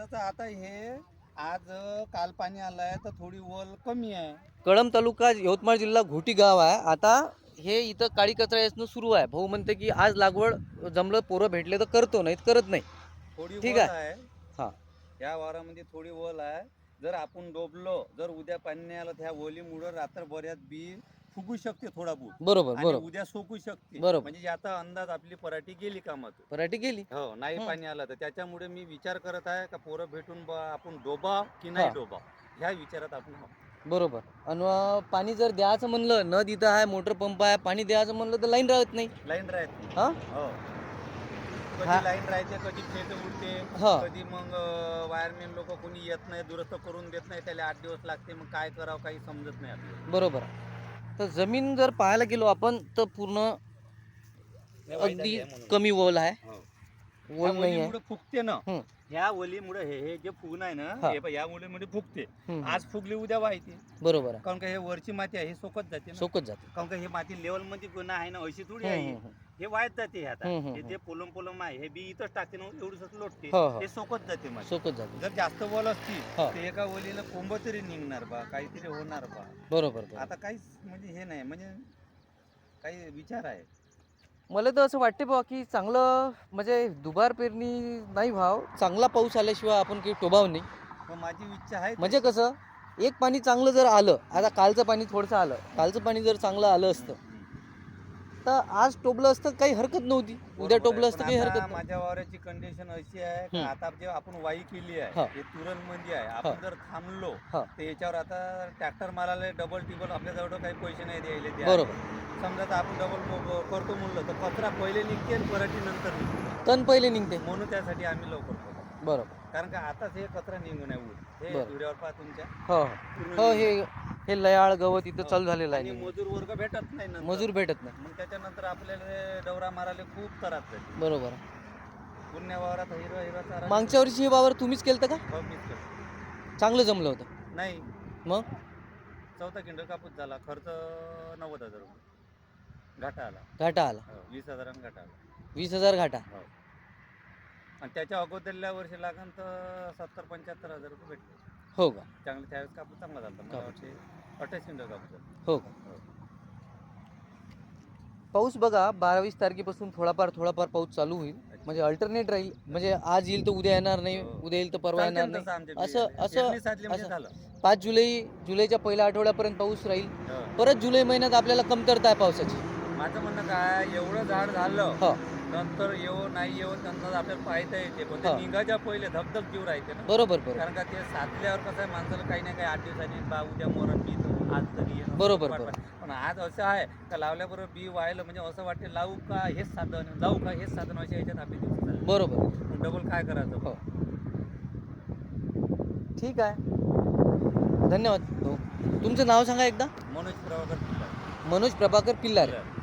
समजा आता हे आज काल पाणी आलंय तर थोडी वल कमी आहे. कळंब तालुका यवतमाळ जिल्हा घोटी गाव आहे. आता हे इथं काळी कचरा यासनं सुरू आहे. भाऊ म्हणते की आज लागवड जमलं पोरं भेटले तर करतो नाहीत करत नाही. थोडी ठीक वल आहे. आहे. हा. या वारामध्ये थोडी वल आहे. जर आपण डोबलो जर उद्या पाणी नाही आलं तर ह्या ओलीमुळं रात्रभरात बी फुगू शकते थोडा बहुत बरोबर आणि बरोबर उद्या सोकू शकते बरोबर. म्हणजे याचा अंदाज आपली पराठी गेली कामात पराठी गेली हो नाही हं. पाणी आलं तर त्याच्यामुळे मी विचार करत आहे का पोरं भेटून बा आपण डोबा की नाही हा. डोबा ह्या विचारात आपण आहोत. बरोबर आणि अं, पाणी जर द्यायचं म्हणलं नद इथं आहे मोटर पंप आहे पाणी द्यायचं म्हणलं तर लाईन राहत नाही लाईन राहत नाही. हा? हो हा. कधी लाईन राहते कधी फेट उडते हा. कधी मग वायरमॅन लोक कोणी येत नाही दुरुस्त करून देत नाही त्याला आठ दिवस लागते मग काय करावं काही समजत नाही आपल्याला बरोबर तर जमीन जर पाहायला गेलो आपण तर पूर्ण अगदी. कमी ओल आहे ओलीमुळे फुगते ना. ह्या ओलीमुळे हे हे जे फुगणं आहे ना हा. हे पहा, या ओलीमुळे फुगते. हम्म. आज फुगली उद्या वाहते. बरोबर आहे. कारण का हे वरची माती आहे हे सोकत जाते ना. सोकत जाते. कारण का हे माती लेवलमध्ये गुन्हा आहे ना अशी थोडी हम्म, आहे. हम्म, हम्म. हे वाहत जाते हे आता. हम्म, हम्म, हे जे पोलम पोलम आहे हे बी इथंच टाकते ना एवढंच लोटते. हो, हो. हे सोकत जाते माती सोकत जाते. जर जास्त वल असती हा. तर एका वलीला कोंब तरी निघणार बा काहीतरी होणार बा. बरोबर बरोबर. आता काहीच म्हणजे हे नाही म्हणजे काही विचार आहे. मला तर असं वाटते बा की चांगलं म्हणजे दुबार पेरणी नाही व्हाव. चांगला पाऊस आल्याशिवाय आपण काही टोभाव नाही मग माझी इच्छा आहे म्हणजे कसं एक पाणी चांगलं जर आलं आता कालचं पाणी थोडंसं आलं. कालचं पाणी जर चांगलं आलं असतं तर आज टोबलं असतं काही हरकत नव्हती. उद्या टोबलं असतं काही हरकत माझ्या वावराची कंडिशन अशी आहे हम्म. आता जे आपण वाई केली हा. आहे हे. तुरणमध्ये आहे. आपण जर थांबलो हा. तर याच्यावर आता ट्रॅक्टर मारायला डबल टिबल आपल्याजवळ काही पैसे नाही द्यायला द्या बरोबर. समजा आता आपण डबल करतो म्हणलं तर कचरा पहिले निघते आणि पराठी नंतर निघते. तण पहिले निघते. म्हणून त्यासाठी आम्ही लवकर करतो. बरोबर. कारण का आताच हे कचरा निघून आहे ऊस हे बरं. पहा तुमच्या. हो पूर्ण हो निघून हे हे लयाळ गवत इथं हो. चालू झालेलं आणि आहे मजूर वर्ग भेटत नाही नंतर. मजूर भेटत नाही. मग त्याच्यानंतर आपल्याला हे डवरा मारायला खूप त्रास झाले. बरोबर. पुण्या वावरात हिरवा हिरवा चारा मागच्या वर्षी हे वावर तुम्हीच केलं का? हो, मीच करतो. चांगलं जमलं होतं. नाही. मग? चौथा किंडल कापूस झाला खर्च नव्वद हजार रुपये. घाटा आला. घाटा आला. हो, वीस हजारांना घाटा आला. वीस हजार घाटा. आणि त्याच्या अगोदरल्या वर्षी लागन तर सत्तर पंच्याहत्तर हजार रुपये भेटले. हो का? चांगले त्यावेळेस कापूस चांगला झाला मला कापूस. वाटते अठ्ठावीस क्विंटल कापूस झाला. हो का? पाऊस बघा बारावीस तारखेपासून थोडाफार थोडाफार पाऊस चालू होईल. म्हणजे अल्टरनेट राहील. म्हणजे आज येईल तर उद्या येणार नाही हो. उद्या येईल तर परवा येणार नाही. आमच्या असं- बियाणे. असं- पेरणी साधली म्हणजे असं- झालं. पाच जुलै जुलैच्या पहिल्या आठवड्यापर्यंत पाऊस राहील. हो. परत जुलै महिन्यात आपल्याला कमतरता आहे पावसाची. माझं म्हणणं काय एवढं झाड झालं हो. नंतर येऊ नाही येऊ नंतर आपल्याला पाहता येते. पण ते हा. निघाच्या पहिले धबधब जीव राहते ना. बरोबर बरोबर. कारण का ते साधल्यावर कसं आहे माणसाला काही ना काही आठ दिवसांनी बा उद्या मोरण बी तर आज तरी येणं बरोबर. पण आज असं आहे का लावल्याबरोबर बी व्हायला म्हणजे असं वाटते लावू का हेच साधन लावू का हेच साधन अशा याच्यात आपले दिवस. बरोबर. मग डबल काय करायचं? हो. ठीक आहे. धन्यवाद तुमचं नाव सांगा एकदा. मनोज प्रभाकर मनोज प्रभाकर पिल्लारे. पिल्लारे.